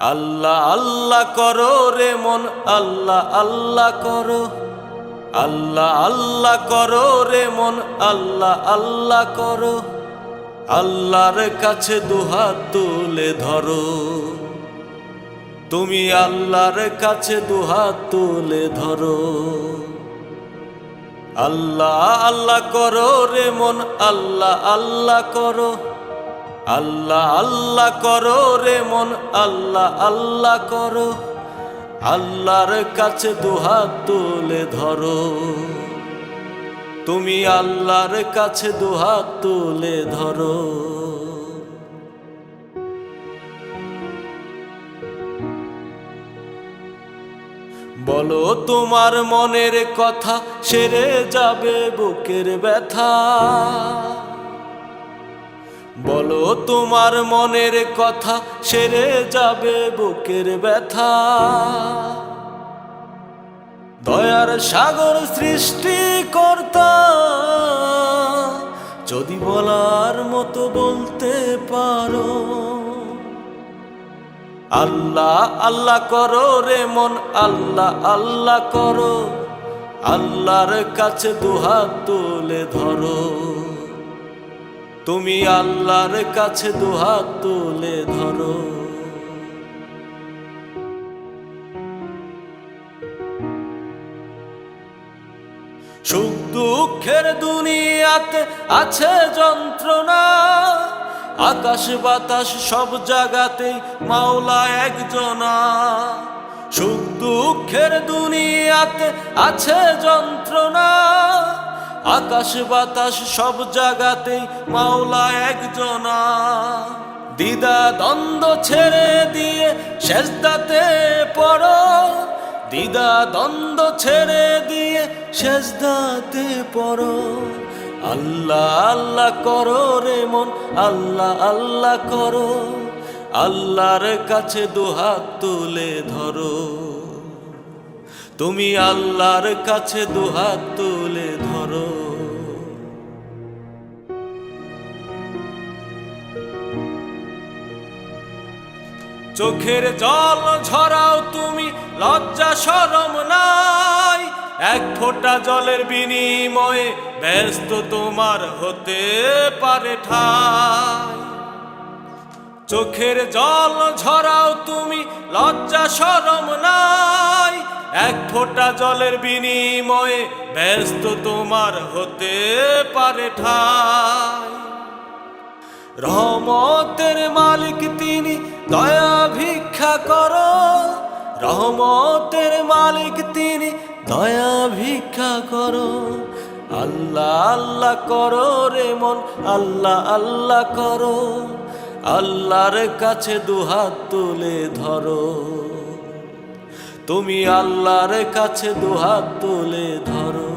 আল্লাহ আল্লাহ করো রে মন, আল্লাহ আল্লাহ করো। আল্লাহ আল্লাহ করো রে মন, আল্লাহ আল্লাহ করো। আল্লাহর কাছে দুহাত তুলে ধরো। তুমি আল্লাহর কাছে দুহাত তুলে ধরো। আল্লাহ আল্লাহ করো রে মন, আল্লাহ আল্লাহ করো। আল্লাহ আল্লাহ করো রে মন, আল্লাহ আল্লাহ করো। আল্লাহর কাছে দুহাত তুলে ধরো। তুমি আল্লাহর কাছে দুহাত তুলে ধরো। বলো, তোমার মনের কথা সেরে যাবে বুকের ব্যথা। বলো তোমার মনের কথা সেরে যাবে বুকের ব্যথা। দয়ার সাগর সৃষ্টি কর্তা, যদি বলার মতো বলতে পারো। আল্লাহ আল্লাহ করো রে মন, আল্লাহ আল্লাহ করো। আল্লাহর কাছে দুহাত তুলে ধরো। তুমি আল্লাহর কাছে দুহাত তুলে ধরো। সুখ দুঃখের দুনিয়াতে আছে যন্ত্রণা, আকাশ বাতাস সব জায়গাতেই মাওলা একজনা। সুখ দুঃখের দুনিয়াতে আছে যন্ত্রণা আকাশ বাতাস সব জায়গাতেই মাওলা একজনা। দিদা দ্বন্দ্ব ছেড়ে দিয়ে শেষদাতে পড়ো। দিদা দ্বন্দ্ব ছেড়ে দিয়ে শেষদাতে পড়ো। আল্লাহ আল্লাহ করো রে মন, আল্লাহ আল্লাহ করো। আল্লাহর কাছে দুহাত তুলে ধরো। তুমি আল্লাহর কাছে দুহাত তুলে ধরো। চোখের জল ঝরাও তুমি, লজ্জা সরম নাই। এক ফোঁটা জলের বিনিময়ে ব্যস্ত তোমার হতে পারে ঠাই। চোখের জল ঝরাও তুমি, লজ্জা সরম নাই। এক ফোঁটা জলের বিনিময়ে ব্যস্ত তোমার হতে পারে ঠাই। রহমতের মালিক তিনি দয়া ভিক্ষা করো, রহমতের মালিক তিনি। দয়া ভিক্ষা করো, আল্লাহ আল্লাহ করো রে মন, আল্লাহ আল্লাহ করো। আল্লাহর কাছে দুহাত তুলে ধরো। তুমি আল্লাহর কাছে দুহাত তুলে ধরো।